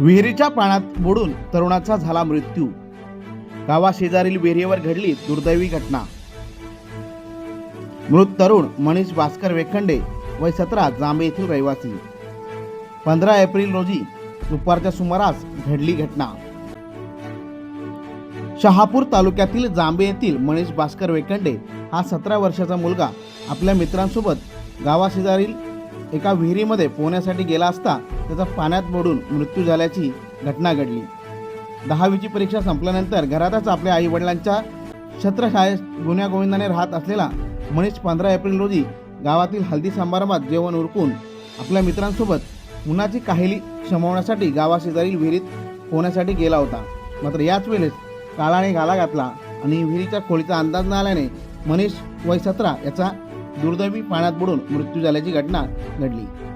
विहिरीच्या पाण्यात बुडून तरुणाचा झाला मृत्यू. गावाशेजारील विहिरीवर घडली दुर्दैवी घटना. मृत तरुण मनीष भास्कर वेखंडे वय सतरा जांबे येथील रहिवासी. पंधरा एप्रिल रोजी दुपारच्या सुमारास घडली घटना. शहापूर तालुक्यातील जांबे येथील मनीष भास्कर वेखंडे हा सतरा वर्षाचा मुलगा आपल्या मित्रांसोबत गावाशेजारील एका विहिरीमध्ये पोहण्यासाठी गेला असता त्याचा पाण्यात बुडून मृत्यू झाल्याची घटना घडली. दहावीची परीक्षा संपल्यानंतर घरातच आपल्या आई वडिलांच्या छत्रछायेत गुण्यागोविंदाने राहत असलेला मनीष पंधरा एप्रिल रोजी गावातील हल्दी समारंभात जेवण उरकून आपल्या मित्रांसोबत उन्हाची काहिली शमवण्यासाठी गावाशेजारील विहिरीत पोहण्यासाठी गेला होता. मात्र याच वेळेस काळाने घाला घातला आणि विहिरीच्या खोलीचा अंदाज न आल्याने मनीष वय सतरा याचा दुर्दैवी पाण्यात बुडून मृत्यू झाल्याची घटना घडली.